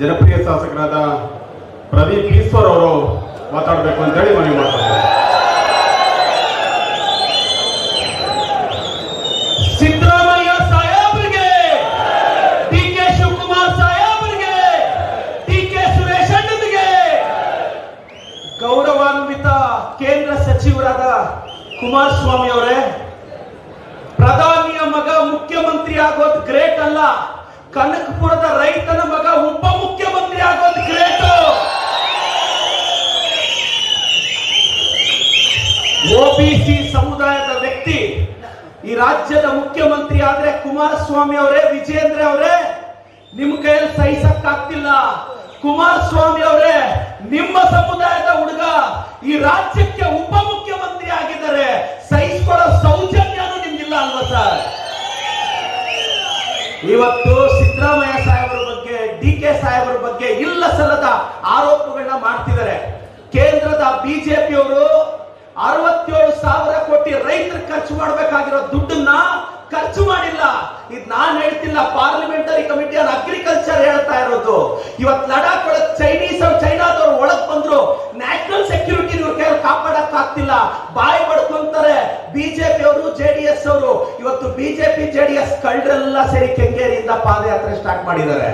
ಜನಪ್ರಿಯ ಶಾಸಕರಾದ ಪ್ರದೀಪ್ ಈಶ್ವರ್ ಅವರು ಮಾತಾಡಬೇಕು ಅಂತ ಹೇಳಿ ಮನವಿ ಮಾಡ್ತಾರೆ ಸಿದ್ದರಾಮಯ್ಯ ಸಾಹೇಬರಿಗೆ, ಡಿ ಕೆ ಶಿವಕುಮಾರ್ ಸಾಹೇಬರಿಗೆ, ಡಿ ಕೆ ಸುರೇಶ್ ಅಣ್ಣನಿಗೆ ಗೌರವಾನ್ವಿತ ಕೇಂದ್ರ ಸಚಿವರಾದ ಕುಮಾರಸ್ವಾಮಿ ಅವರೇ, ಪ್ರಧಾನಿಯ ಮಗ ಮುಖ್ಯಮಂತ್ರಿ ಆಗೋದು ಗ್ರೇಟ್ ಅಲ್ಲ. ಕನಕಪುರದ ರೈತನ ಮಗ ಉಪ ಮುಖ್ಯಮಂತ್ರಿ ಆಗೋದು ಗ್ರೇಟ್ ಒಬಿಸಿ ಸಮುದಾಯದ ವ್ಯಕ್ತಿ, ಈ ರಾಜ್ಯದ ಮುಖ್ಯಮಂತ್ರಿ ಆದ್ರೆ ಕುಮಾರಸ್ವಾಮಿ ಅವರೇ ವಿಜೇಂದ್ರ ಅವರೇ, ನಿಮ್ ಕೈಯಲ್ಲಿ ಸಹಿಸಕ್ ಆಗ್ತಿಲ್ಲ ಕುಮಾರಸ್ವಾಮಿ ಅವರೇ, ನಿಮ್ಮ ಸಮುದಾಯದ ಹುಡುಗ, ಈ ರಾಜ್ಯಕ್ಕೆ ಉಪ ಮುಖ್ಯಮಂತ್ರಿ ಆಗಿದ್ದಾರೆ. ಸಹಿಸ್ಕೊಳ್ಳೋ ಸೌಜನ್ಯನೂ ನಿಮ್ಗಿಲ್ಲ ಅಲ್ವಾ ಸರ್? ಇವತ್ತು ಸಿದ್ದರಾಮಯ್ಯ ಸಾಹೇಬರ ಬಗ್ಗೆ ಡಿ ಕೆ ಸಾಹೇಬರ ಬಗ್ಗೆ ಇಲ್ಲ ಸಲ್ಲದ ಆರೋಪಗಳನ್ನ ಮಾಡ್ತಿದ್ದಾರೆ. ಕೇಂದ್ರದ ಬಿಜೆಪಿಯವರು ಅರವತ್ತೇಳು ಸಾವಿರ ಕೋಟಿ ರೈತರು ಖರ್ಚು ಮಾಡಬೇಕಾಗಿರೋ ದುಡ್ಡನ್ನ ಖರ್ಚು ಮಾಡಿಲ್ಲ. ಇದು ನಾನ್ ಹೇಳ್ತಿಲ್ಲ, ಪಾರ್ಲಿಮೆಂಟರಿ ಕಮಿಟಿ ಆನ್ ಅಗ್ರಿಕಲ್ಚರ್ ಹೇಳ್ತಾ ಇರೋದು. ಇವತ್ತು ಲಡಾಖ್ ಒಳಗೆ ಚೈನೀಸ್ ಅವ್ರು ಚೈನಾದವ್ರು ಒಳಗ್ ಬಂದ್ರು ನ್ಯಾಷನಲ್ ಸೆಕ್ಯೂರಿಟಿ ಇವ್ರ ಕೈಯಲ್ಲಿ ಕಾಪಾಡಕ್ ಆಗ್ತಿಲ್ಲ ಬಾಯಿ ಬಡ್ಕೊಂತಾರೆ. ಬಿಜೆಪಿ ಅವರು ಜೆಡಿಎಸ್ ಅವರು. ಇವತ್ತು ಬಿಜೆಪಿ ಜೆಡಿಎಸ್ ಕಳ್ಳರೆಲ್ಲ ಸೇರಿ ಕೆಂಗೇರಿಯಿಂದ ಪಾದಯಾತ್ರೆ ಸ್ಟಾರ್ಟ್ ಮಾಡಿದ್ದಾರೆ.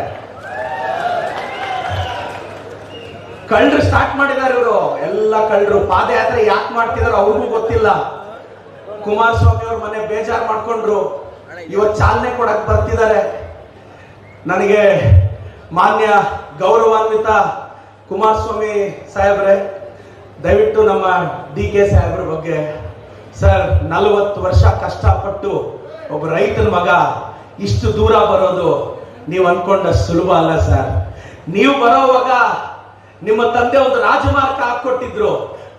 ಕಳ್ಳರು ಸ್ಟಾರ್ಟ್ ಮಾಡಿದ್ದಾರೆ ಇವರು. ಎಲ್ಲ ಕಳ್ಳರು ಪಾದಯಾತ್ರೆ ಯಾಕೆ ಮಾಡ್ತಿದಾರೋ ಅವ್ರಿಗೂ ಗೊತ್ತಿಲ್ಲ. ಕುಮಾರಸ್ವಾಮಿ ಅವ್ರ ಮನೆ ಬೇಜಾರ್ ಮಾಡ್ಕೊಂಡ್ರು. ಇವತ್ತು ಚಾಲನೆ ಕೊಡಕ್ ಬರ್ತಿದ್ದಾರೆ. ನನಗೆ ಮಾನ್ಯ ಗೌರವಾನ್ವಿತ ಕುಮಾರಸ್ವಾಮಿ ಸಾಹೇಬ್ರೆ ದಯವಿಟ್ಟು ನಮ್ಮ ಡಿ ಕೆ ಸಾಹೇಬ್ರ ಬಗ್ಗೆ, ಸರ್, ನಲವತ್ತು ವರ್ಷ ಕಷ್ಟಪಟ್ಟು ಒಬ್ಬ ರೈತನ ಮಗ ಇಷ್ಟು ದೂರ ಬರೋದು ನೀವು ಅನ್ಕೊಂಡ ಸುಲಭ ಅಲ್ಲ, ಸರ್. ನೀವು ಬರೋವಾಗ ನಿಮ್ಮ ತಂದೆ ಒಂದು ರಾಜಮಾರ್ಗ ಹಾಕೊಟ್ಟಿದ್ರು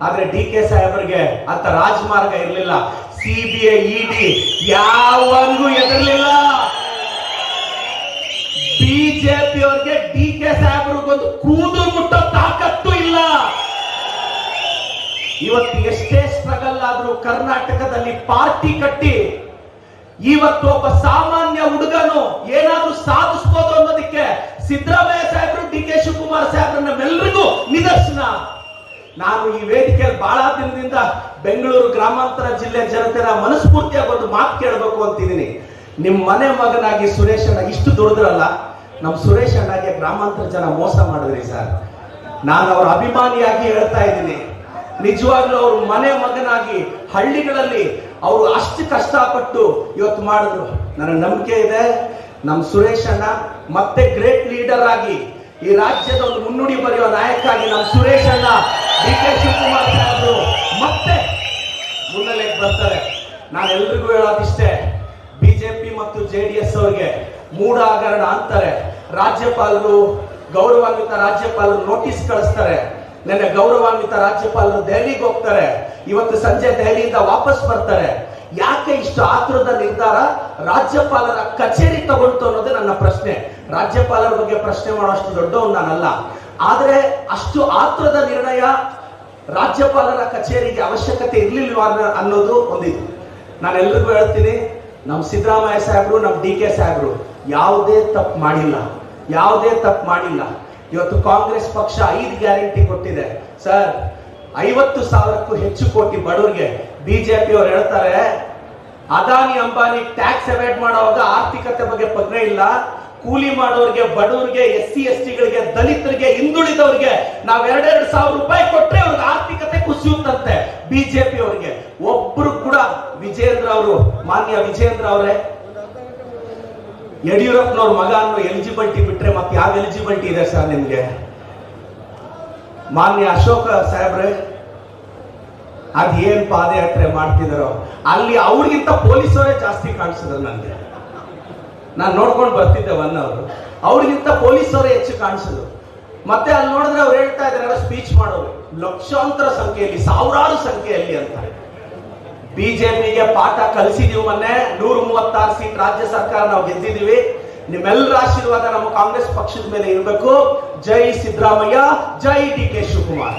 ಆದ್ರೆ ಡಿ ಕೆ ಸಾಹೇಬ್ರಿಗೆ ಅಂತ ರಾಜಮಾರ್ಗ ಇರಲಿಲ್ಲ. ಸಿ ಬಿ ಐ ಇಡಿ ಯಾವನಿಗೂ ಎದರ್ಲಿಲ್ಲ ಇವತ್ತು ಎಷ್ಟೇ ಸ್ಟ್ರಗಲ್ ಆದ್ರೂ ಕರ್ನಾಟಕದಲ್ಲಿ ಪಾರ್ಟಿ ಕಟ್ಟಿ, ಇವತ್ತು ಒಬ್ಬ ಸಾಮಾನ್ಯ ಹುಡುಗನು ಏನಾದ್ರೂ ಸಾಧಿಸ್ಬೋದು ಅನ್ನೋದಕ್ಕೆ ಸಿದ್ದರಾಮಯ್ಯ ಸಾಹೇಬರು, ಡಿ ಕೆ ಶಿವಕುಮಾರ್ ಸಾಹೇಬ್ರು ನಿದರ್ಶನ. ನಾನು ಈ ವೇದಿಕೆಯಲ್ಲಿ ಬಹಳ ದಿನದಿಂದ ಬೆಂಗಳೂರು ಗ್ರಾಮಾಂತರ ಜಿಲ್ಲೆ ಜನತೆನ ಮನಸ್ಫೂರ್ತಿಯಾಗಿ ಒಂದು ಮಾತು ಕೇಳಬೇಕು ಅಂತಿದ್ದೀನಿ. ನಿಮ್ಮ ಮನೆ ಮಗನಾಗಿ ಸುರೇಶ್ ಅಣ್ಣ ಇಷ್ಟು ದುಡಿದ್ರಲ್ಲ ನಮ್ಮ ಸುರೇಶ್ ಅಣ್ಣಗೆ ಗ್ರಾಮಾಂತರ ಜನ ಮೋಸ ಮಾಡಿದ್ರಿ ಸರ್. ನಾನು ಅವರ ಅಭಿಮಾನಿಯಾಗಿ ಹೇಳ್ತಾ ಇದ್ದೀನಿ. ನಿಜವಾಗ್ಲೂ ಅವರು ಮನೆ ಮಗನಾಗಿ ಹಳ್ಳಿಗಳಲ್ಲಿ ಅವರು ಅಷ್ಟು ಕಷ್ಟಪಟ್ಟು ಇವತ್ತು ಮಾಡಿದ್ರು. ನನಗೆ ನಂಬಿಕೆ ಇದೆ. ನಮ್ಮ ಸುರೇಶ್ ಅಣ್ಣ ಮತ್ತೆ ಗ್ರೇಟ್ ಲೀಡರ್ ಆಗಿ ಈ ರಾಜ್ಯದ ಒಂದು ಮುನ್ನುಡಿ ಬರೆಯುವ ನಾಯಕ ಆಗಿ ನಮ್ಮ ಸುರೇಶ್ ಅಣ್ಣ ಡಿ ಕೆ ಶಿವಕುಮಾರ್ ಸಾಹೇಬರು ಮತ್ತೆ ಮುನ್ನೆಲೆಗೆ ಬರ್ತಾರೆ. ನಾನು ಎಲ್ರಿಗೂ ಹೇಳೋದಿಷ್ಟೇ ಬಿಜೆಪಿ ಮತ್ತು ಜೆ ಡಿ ಎಸ್ ಅವರಿಗೆ ಮೂಢ ಹಗರಣ ಅಂತಾರೆ. ರಾಜ್ಯಪಾಲರು, ಗೌರವಾನ್ವಿತ ರಾಜ್ಯಪಾಲರು ನೋಟಿಸ್ ಕಳಿಸ್ತಾರೆ. ನೆನ್ನೆ ಗೌರವಾನ್ವಿತ ರಾಜ್ಯಪಾಲರು ದೆಹಲಿಗೆ ಹೋಗ್ತಾರೆ. ಇವತ್ತು ಸಂಜೆ ದೆಹಲಿಯಿಂದ ವಾಪಸ್ ಬರ್ತಾರೆ. ಯಾಕೆ ಇಷ್ಟು ಆತುರದ ನಿರ್ಧಾರ ರಾಜ್ಯಪಾಲರ ಕಚೇರಿ ತಗೊಂತು ಅನ್ನೋದೇ ನನ್ನ ಪ್ರಶ್ನೆ. ರಾಜ್ಯಪಾಲರ ಬಗ್ಗೆ ಪ್ರಶ್ನೆ ಮಾಡೋಷ್ಟು ದೊಡ್ಡವನು ನಾನಲ್ಲ. ಆದ್ರೆ ಅಷ್ಟು ಆತುರದ ನಿರ್ಣಯ ರಾಜ್ಯಪಾಲರ ಕಚೇರಿಗೆ ಅವಶ್ಯಕತೆ ಇರ್ಲಿಲ್ವ ಅನ್ನೋ- ಅನ್ನೋದು ಒಂದಿದೆ. ನಾನು ಎಲ್ರಿಗೂ ಹೇಳ್ತೀನಿ ನಮ್ಮ ಸಿದ್ದರಾಮಯ್ಯ ಸಾಹೇಬ್ರು ನಮ್ಮ ಡಿ ಕೆ ಸಾಹೇಬ್ರು, ಯಾವುದೇ ತಪ್ಪು ಮಾಡಿಲ್ಲ. ಯಾವುದೇ ತಪ್ಪು ಮಾಡಿಲ್ಲ. ಇವತ್ತು ಕಾಂಗ್ರೆಸ್ ಪಕ್ಷ ಐದು ಗ್ಯಾರಂಟಿ ಕೊಟ್ಟಿದೆ. ಸರ್, ಐವತ್ತು ಸಾವಿರಕ್ಕೂ ಹೆಚ್ಚು ಕೋಟಿ ಬಡವರಿಗೆ ಬಿಜೆಪಿ ಅವ್ರು ಹೇಳ್ತಾರೆ, ಅದಾನಿ ಅಂಬಾನಿ ಟ್ಯಾಕ್ಸ್ ಅವಾಯ್ಡ್ ಮಾಡುವಾಗ ಆರ್ಥಿಕತೆ ಬಗ್ಗೆ ಪಗ್ನೆ ಇಲ್ಲ. ಕೂಲಿ ಮಾಡೋರಿಗೆ, ಬಡವರಿಗೆ ಎಸ್ ಸಿ ಎಸ್ ಟಿಗಳಿಗೆ ದಲಿತರಿಗೆ, ಹಿಂದುಳಿದವರಿಗೆ ನಾವ್ ಎರಡೆರಡು ಸಾವಿರ ರೂಪಾಯಿ ಕೊಟ್ರೆ ಅವ್ರಿಗೆ ಆರ್ಥಿಕತೆ ಕುಸಿಯುತ್ತಂತೆ ಬಿಜೆಪಿ ಅವರಿಗೆ. ಒಬ್ರು ಕೂಡ ವಿಜೇಂದ್ರ ಅವರು, ಮಾನ್ಯ ವಿಜೇಂದ್ರ ಅವರೇ, ಯಡಿಯೂರಪ್ಪನವ್ರ ಮಗ ಅನ್ನೋ ಎಲಿಜಿಬಿಲಿಟಿ ಮತ್ತೆ ಯಾವ ಎಲಿಜಿಬಿಲಿಟಿ ಇದೆ ಸರ್ ನಿಮ್ಗೆ? ಮಾನ್ಯ ಅಶೋಕ ಸಾಹೇಬ್ರೆ ಏನ್ ಪಾದಯಾತ್ರೆ ಮಾಡ್ತಿದಾರೋ, ಅಲ್ಲಿ ಅವ್ರಿಗಿಂತ ಪೊಲೀಸರೇ ಜಾಸ್ತಿ ಕಾಣಿಸಿದ್ರು ನನಗೆ ನಾನು ನೋಡ್ಕೊಂಡು ಬರ್ತಿದ್ದೆ ಒನ್ ಅವರು ಅವ್ರಿಗಿಂತ ಪೊಲೀಸರೇ ಹೆಚ್ಚು ಕಾಣಿಸಿದ್ರು. ಮತ್ತೆ ಅಲ್ಲಿ ನೋಡಿದ್ರೆ ಅವ್ರು ಹೇಳ್ತಾ ಇದ್ದಾರೆ ಸ್ಪೀಚ್ ಮಾಡೋರು. ಲಕ್ಷಾಂತರ ಸಂಖ್ಯೆಯಲ್ಲಿ, ಸಾವಿರಾರು ಸಂಖ್ಯೆಯಲ್ಲಿ ಅಂತ ಬಿಜೆಪಿಗೆ ಪಾಠ ಕಲಿಸಿದೀವಿ ಮೊನ್ನೆ, ನೂರ ಮೂವತ್ತಾರು ಸೀಟ್ ರಾಜ್ಯ ಸರ್ಕಾರ ನಾವು ಗೆದ್ದಿದೀವಿ. ನಿಮ್ಮೆಲ್ಲರ ಆಶೀರ್ವಾದ ನಮ್ಮ ಕಾಂಗ್ರೆಸ್ ಪಕ್ಷದ ಮೇಲೆ ಇರಬೇಕು. ಜೈ ಸಿದ್ದರಾಮಯ್ಯ ಜೈ ಡಿ ಕೆ ಶಿವಕುಮಾರ್.